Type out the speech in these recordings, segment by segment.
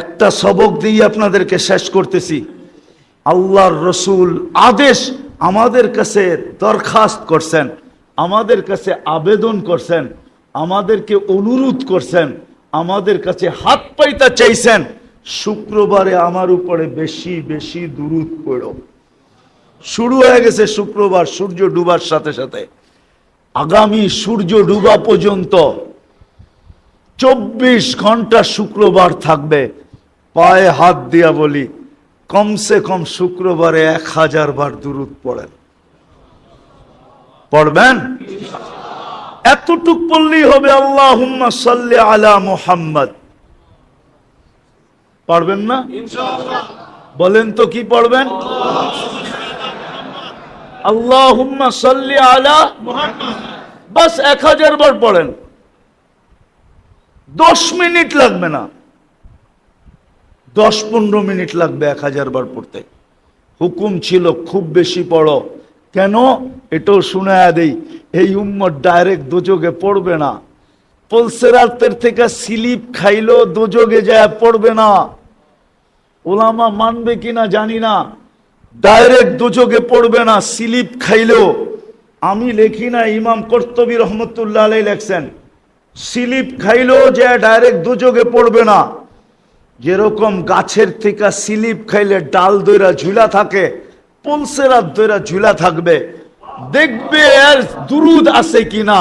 একটা সবক দিয়ে আপনাদেরকে শেষ করতেছি। আল্লাহর রসুল আদেশ আমাদের কাছে দরখাস্ত করছেন, আমাদের কাছে আবেদন করছেন, আমাদেরকে অনুরোধ করছেন, আমাদের কাছে হাত পাইতা চাইছেন। শুক্রবারে আমার উপরে বেশি বেশি দুরুদ পড়ো। শুরু হয়ে গেছে শুক্রবার, সূর্য ডুবার সাথে সাথে। আগামী সূর্য ডুবা পর্যন্ত চব্বিশ ঘণ্টা শুক্রবার থাকবে। পায়ে হাত দিয়া বলি কমসে কম শুক্রবারে এক হাজার বার দুরুদ পড়েন। পড়বেন? এতটুক পড়লেই হবে আল্লাহ সাল্লি আলা মুহাম্মদ। পারবেন না? বলেন তো কি পড়বেন? আল্লাহ সাল্লি আলা বাস এক হাজার বার পড়েন। দশ মিনিট লাগবে না। দশ পনেরো মিনিট লাগবে এক হাজার বার পড়তে। হুকুম ছিল খুব বেশি পড়ো। কেন? এটাও শুনে দেই, এই উম্মর ডাইরেক্ট দুযোগে পড়বে না। পলসেরাতের থেকে স্লিপ খাইলো দুযোগে যায় পড়বে না। ওলামা মানবে কিনা জানি না। ডাইরেক্ট দুযোগে পড়বে না, স্লিপ খাইলেও। আমি লেখি না, ইমাম কর্তবী রহমতুল্লাহ আলাই লেখছেন স্লিপ খাইলো যে ডাইরেক্ট দুযোগে পড়বে না। যেরকম গাছের থেকে স্লিপ খাইলে ডাল দইরা ঝুলা থাকে পলসেরাত দইরা ঝুলা থাকবে। দেখবে এর দুরুদ আছে কিনা,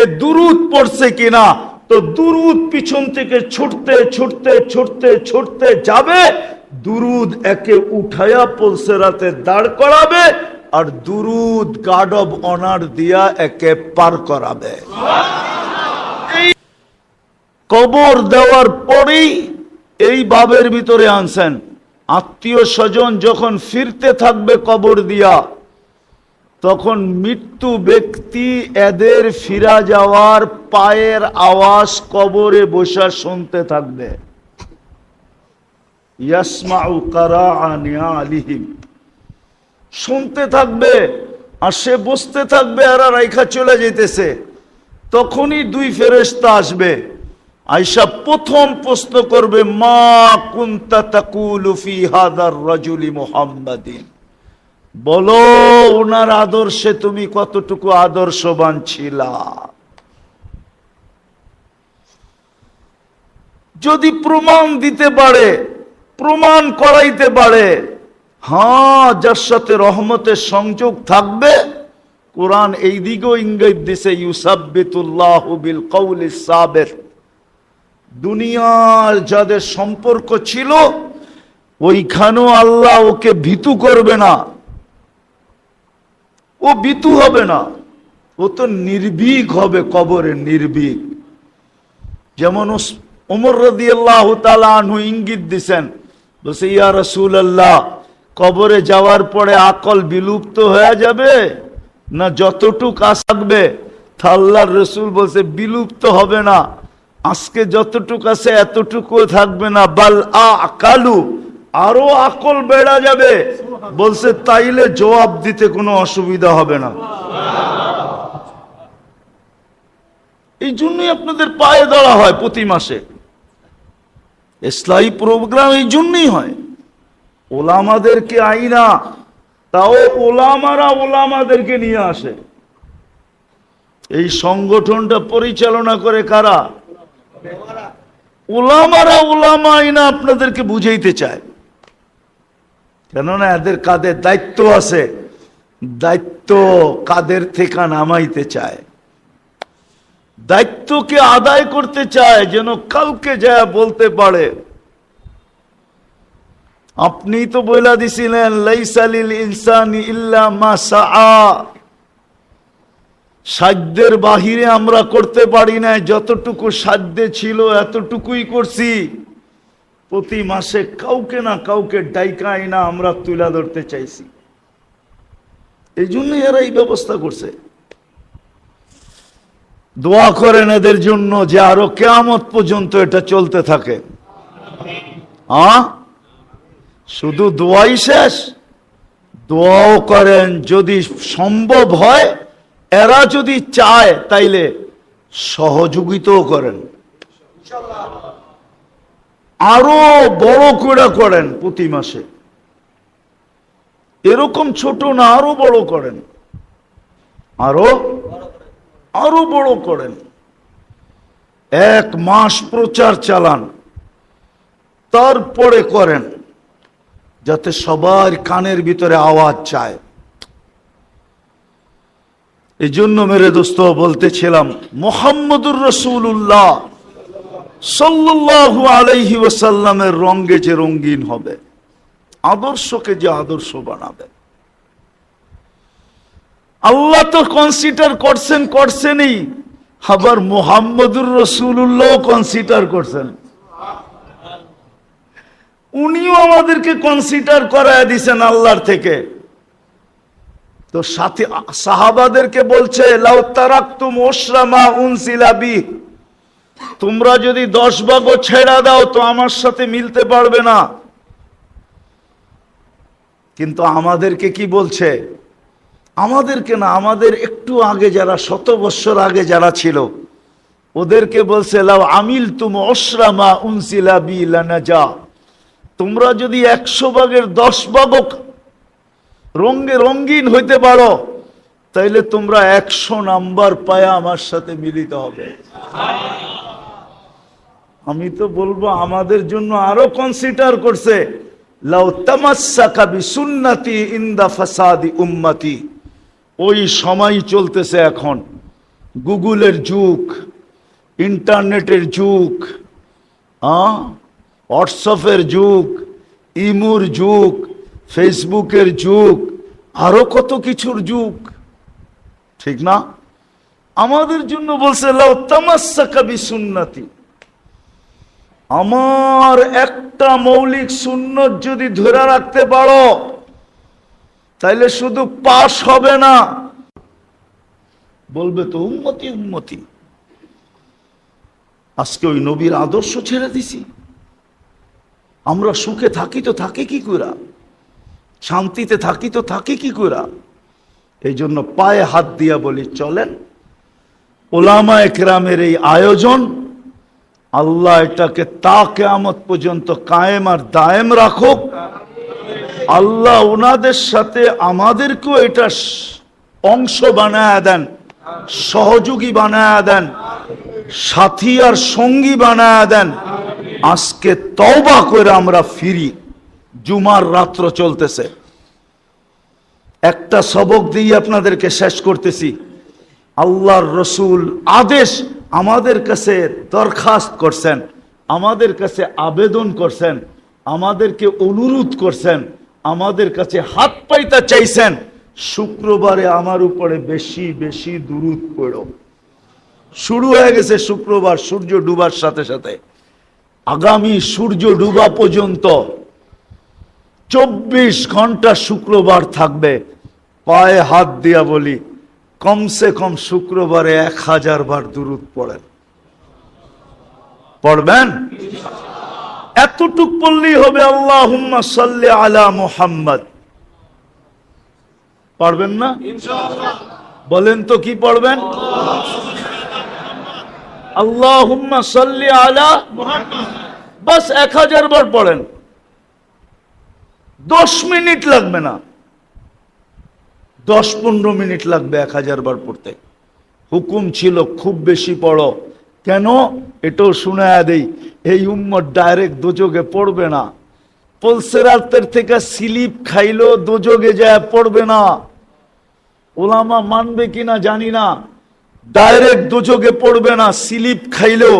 এ দুরুদ পড়ছে কিনা। তো দুরুদ পিছন থেকে ছুটতে ছুটতে ছুটতে ছুটতে যাবে, দুরুদ একে উঠায়া পলসেরাতে দাঁড় করাবে আর দুরুদ গার্ড অব অনার দিয়া একে পার করাবে। কবর দেওয়ার পরেই এই বাবের ভিতরে আনছেন। আত্মীয় স্বজন যখন ফিরতে থাকবে কবর দিয়া, তখন মৃত্যু ব্যক্তি এদের ফিরা যাওয়ার পায়ের আওয়াজ কবরে বসা শুনতে থাকবে। শুনতে থাকবে আর সে বসতে থাকবে আর রাইখা চলে যেতেছে তখনই দুই ফেরেশতা আসবে। আয়সা প্রথম প্রশ্ন করবে, মা কুন্তা হাদার রাজুলি বলো, ওনার আদর্শে তুমি কতটুকু আদর্শবান ছিলা? যদি প্রমাণ দিতে পারে, প্রমাণ করাইতে পারে হ্যাঁ যার সাথে রহমতের সংযোগ থাকবে, কোরআন এই দিকেও ইঙ্গিত দিছে, ইউসাব্বিতুল্লাহ বিল কৌলি সাবের দুনিয়ার যাদের সম্পর্ক ছিল, ওইখানেও আল্লাহ ওকে ভীতু করবে না। ও ভীতু হবে না। ও তো নির্ভীক হবে, কবরে নির্ভীক। যেমন ওমর রদি আল্লাহ ইঙ্গিত দিছেন ইয়া কবরে যাওয়ার পরে আকল বিলুপ্ত হয়ে যাবে না যতটুক আসবে তা আল্লাহর রসুল বলছে, বিলুপ্ত হবে না। আজকে যতটুকু আছে এতটুকু থাকবে না। বাল আ কালু, আরও আকল বেড়া যাবে। বলছে, তাইলে জবাব দিতে কোনো অসুবিধা হবে না। এই জন্যই আপনাদের পায়ে ধরা হয় প্রতি মাসে। ইসলামী প্রোগ্রাম এই জন্যই হয়। ওলামাদেরকে আইনা, তাও ওলামারা ওলামাদেরকে নিয়ে আসে। এই সংগঠনটা পরিচালনা করে কারা? ওলামারা ওলামা আইনা আপনাদেরকে বুঝাইতে চায়। কেননা এদের কাদের দায়িত্ব আছে, দায়িত্ব কাদের থেকে নামাইতে চায়। দায়িত্বকে আদায় করতে চায় যেন কাউকে যা বলতে পারে। আপনি তো বইলা দিছিলেন, লাইসালিল ইনসানি ইল্লা মা সাআ। সাধ্যের বাহিরে আমরা করতে পারি না যতটুকু সাধ্যে ছিল, এতটুকুই করছি। প্রতি মাসে কাউকে না কাউকে ডাইকাই না আমরা তুলে ধরতে চাইছি। এই জন্যই এরা এই ব্যবস্থা করছে। দোয়া করেন এদের জন্য যে আরও কেয়ামত পর্যন্ত এটা চলতে থাকে। শুধু দোয়াই শেষ। দোয়াও করেন যদি সম্ভব হয় এরা যদি চায় তাইলে সহযোগিতাও করেন। আরও বড় করে করেন প্রতি মাসে। এরকম ছোট না, আরও বড় করেন। আরও? আরও বড় করেন। এক মাস প্রচার চালান। তারপরে করেন, যাতে সবার কানের ভিতরে আওয়াজ চায়। এই জন্য মেরে দোস্ত, বলতেছিলাম, মোহাম্মদুর রসুল্লাহ সাল্লাল্লাহু আলাইহি ওয়াসাল্লামের রঙ্গে যে রঙ্গিন হবে, আদর্শকে যে আদর্শ বানাবে। আল্লাহ তো কনসিডার করছেন, করছেনই, আবার মোহাম্মদুর রসুল্লাহ কনসিডার করছেন। উনিও আমাদেরকে কনসিডার করায় দিছেন আল্লাহর থেকে। তো সাথে, সাহাবাদেরকে বলছে তোমরা যদি দশ ভাগও ছেড়া দাও, তো আমার সাথে মিলতে পারবে না। কিন্তু আমাদেরকে কি বলছে? আমাদেরকে না, আমাদের একটু আগে যারা, শত বৎসর আগে যারা ছিল, ওদেরকে বলছে, লাউ আমিল তুম অশ্রামা উনসিলা বি তোমরা যদি একশো ভাগের দশ ভাগও রঙ্গে রঙ্গিন হইতে পারো, তাইলে তোমরা একশো নাম্বার পায়া আমার সাথে মিলিত হবে। আমি তো বলব, আমাদের জন্য আরও কনসিডার করছে উম্মতি। ওই সময় চলতেছে এখন, গুগলের যুগ, ইন্টারনেটের যুগ হোয়াটসঅ্যাপের যুগ, ইমুর যুগ ফেসবুকের যুগ, আরও কত কিছুর যুগ। ঠিক না? আমাদের জন্য বলছে আমার একটা মৌলিক সুন্নত যদি ধরে রাখতে পারো, তাইলে শুধু পাশ হবে না। বলবে তো উন্মতি উন্মতি আজকে ওই নবীর আদর্শ ছেড়ে দিছি। আমরা সুখে থাকি তো থাকি কি করা শান্তিতে থাকি তো থাকি কি করা এই জন্য পায়ে হাত দিয়া বলি, চলেন, ওলামা একরামের এই আয়োজন, আল্লাহ এটাকে তা কেয়ামত পর্যন্ত কায়েম আর দায়েম রাখুক। আল্লাহ ওনাদের সাথে আমাদেরকেও এটা অংশ বানায় দেন, সহযোগী বানায় দেন, সাথী আর সঙ্গী বানায় দেন। আজকে তওবা করে আমরা ফিরি। জুমার রাত্র চলতেছে। একটা সবক দিয়ে আপনাদেরকে শেষ করতেছি। আল্লাহর রসুল আদেশ আমাদের কাছে দরখাস্ত করছেন, আমাদের কাছে আবেদন করছেন, আমাদেরকে অনুরোধ করছেন, আমাদের কাছে হাত পাইতে চাইছেন। শুক্রবারে আমার উপরে বেশি বেশি দূরত পড়ো। শুরু হয়ে গেছে শুক্রবার, সূর্য ডুবার সাথে সাথে। আগামী সূর্য ডুবা পর্যন্ত চব্বিশ ঘণ্টা শুক্রবার থাকবে। পায়ে হাত দিয়া বলি, কমসে কম শুক্রবারে এক হাজার বার দূরত পড়েন। পড়বেন? এতটুক পড়লেই হবে আল্লাহ সাল্লি আলা মুহাম্মদ। পারবেন না? বলেন তো কি পড়বেন? আল্লাহ সাল্লি আলা বাস এক হাজার বার পড়েন। দশ মিনিট লাগবে না। দশ পনেরো মিনিট লাগবে এক হাজার বার পড়তে। হুকুম ছিল খুব বেশি পড়ো। কেন? এটাও শুনে দেই, এই উম্মত ডাইরেক্ট দোযোগে পড়বে না। পলসেরাতের থেকে স্লিপ খাইলো দোযোগে যায় পড়বে না। ওলামা মানবে কিনা জানি না। ডাইরেক্ট দোযোগে পড়বে না, স্লিপ খাইলেও।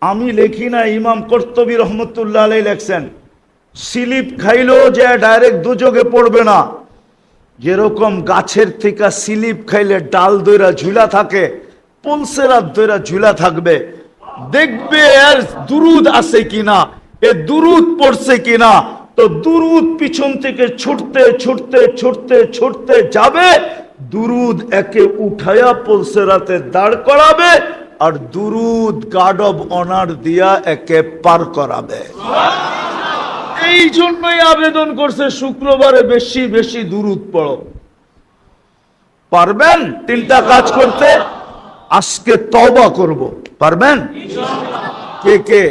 আমি লেখি না, ইমাম কর্তবী রহমতুল্লাহ আলাই লেখছেন। স্লিপ খাইলো যে ডাইরেক্ট দুযোগে পড়বে না। যেরকম গাছের থেকে স্লিপ খাইলে ডাল দইরা ঝুলা থাকে পলসেরাত দইরা ঝুলা থাকবে। দেখবে এর দুরুদ আছে কিনা, এ দুরুদ পড়ছে কিনা। তো দুরুদ পিছন থেকে ছুটতে ছুটতে ছুটতে ছুটতে যাবে, দুরুদ একে উঠায়া পলসেরাতে দাঁড় করাবে আর দুরুদ গার্ড অব অনার দিয়া একে পার করাবে। এই জন্যই আবেদন করছে শুক্রবারে বেশি বেশি দূরত পড়ো। পারবেন? তিনটা কাজ করতে? আজকে তবা করব। পারবেন? কে কে?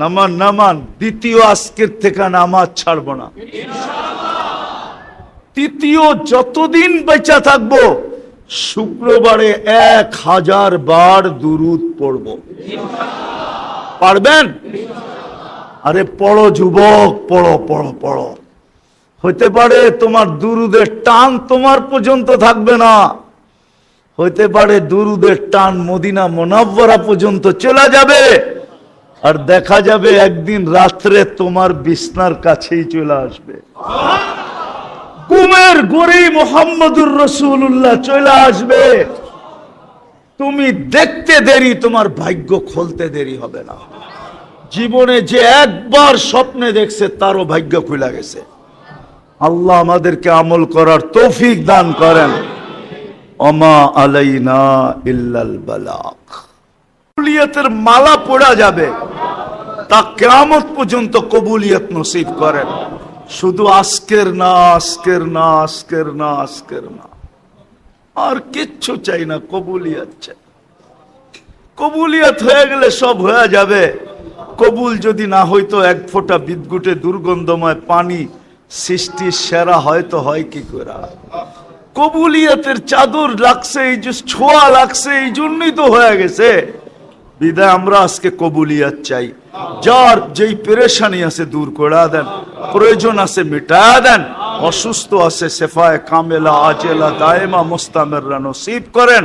নামান নামান। দ্বিতীয় আজকের থেকে নামাজ ছাড়বো না। তৃতীয় যতদিন বেঁচা থাকব, শুক্রবারে এক হাজার বার দুরুদ পড়ব। পারবেন? আরে পড়ো যুবক পড়ো পড়ো পড়ো। হইতে পারে তোমার দুরুদের টান তোমার পর্যন্ত থাকবে না। হইতে পারে দুরুদের টান মদিনা মোনাব্বরা পর্যন্ত চলে যাবে। আর দেখা যাবে একদিন রাত্রে তোমার বিছনার কাছেই চলে আসবে। কুমের গড়ি মোহাম্মদুর রসুল্লাহ চলে আসবে। তুমি দেখতে দেরি, তোমার ভাগ্য খুলতে দেরি হবে না। জীবনে যে একবার স্বপ্নে দেখছে, তারও ভাগ্য খুলে গেছে। আল্লাহ আমাদেরকে আমল করার তৌফিক দান করেন। অমা আলাইনা ইল্লাল বালাক। কবুলিয়তের মালা পড়া যাবে, তা কেয়ামত পর্যন্ত কবুলিয়ত নসিব করেন। শুধু আজকের না আজকের না আজকের না আজকের না। আর কিচ্ছু চাই না, কবুলিয়ত চাই। কবুলিয়ত হয়ে গেলে সব হয়ে যাবে। কবুল যদি না হইতো, এক ফোঁটা বিদ্যুটে দুর্গন্ধময় পানি সৃষ্টির সেরা হয়তো হয় কি করে? কবুলিয়াতের চাদর লাগছে, এই যে ছোঁয়া লাগছে, এই জন্যই তো হয়ে গেছে। বিদায়, আমরা আজকে কবুলিয়াত চাই। যার যেই পেরেশানি আছে দূর করে দেন, প্রয়োজন আছে মিটা দেন। অসুস্থ আছে সেফায় কামেলা, আজেলা, দায়েমা মোস্তামের নসিব করেন।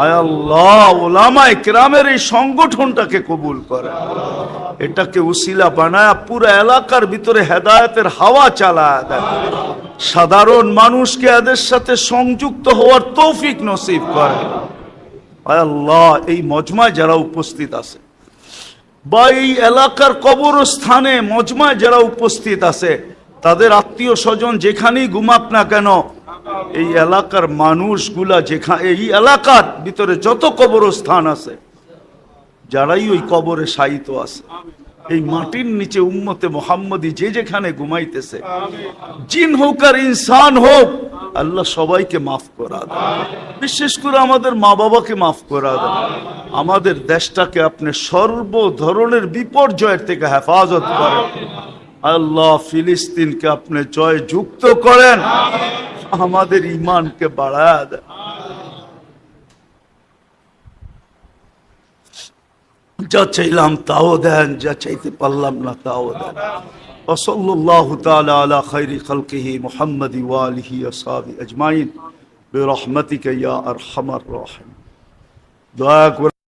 আল্লাহ ওলামায় কেরামের এই সংগঠনটাকে কবুল করেন। এটাকে উসিলা বানায় পুরো এলাকার ভিতরে হেদায়তের হাওয়া চালায় দেন। সাধারণ মানুষকে এদের সাথে সংযুক্ত হওয়ার তৌফিক নসিব আয় আল্লাহ, এই মজমায় যারা উপস্থিত আছে বা এই এলাকার কবরস্থানে মজমায় যারা উপস্থিত আছে তাদের আত্মীয় স্বজন যেখানেই ঘুমাক না কেন, এই এলাকার মানুষগুলা যেখানে এই এলাকার ভিতরে যত কবরস্থান আছে, যারাই ওই কবরে শায়িত আছে, এই মাটির নিচে উম্মতে মোহাম্মদী যে যেখানে ঘুমাইতেছে, জিন হোক আর ইনসান হোক, আল্লাহ সবাইকে মাফ করা দেন। বিশেষ করে আমাদের মা বাবাকে মাফ করা দেন। আমাদের দেশটাকে আপনি সর্ব ধরনের বিপর্যয়ের থেকে হেফাজত করেন। আল্লাহ ফিলিস্তিনকে আপনি জয় যুক্ত করেন আমাদের ইমানকে বাড়ায় দেন যা চাইলাম তাও দেন যা চাইতে পারলাম না তাও দেন وصلى الله تعالى على خير خلقه محمد وآله وصحبه أجمعين برحمتك يا أرحم الراحمين দয়া করে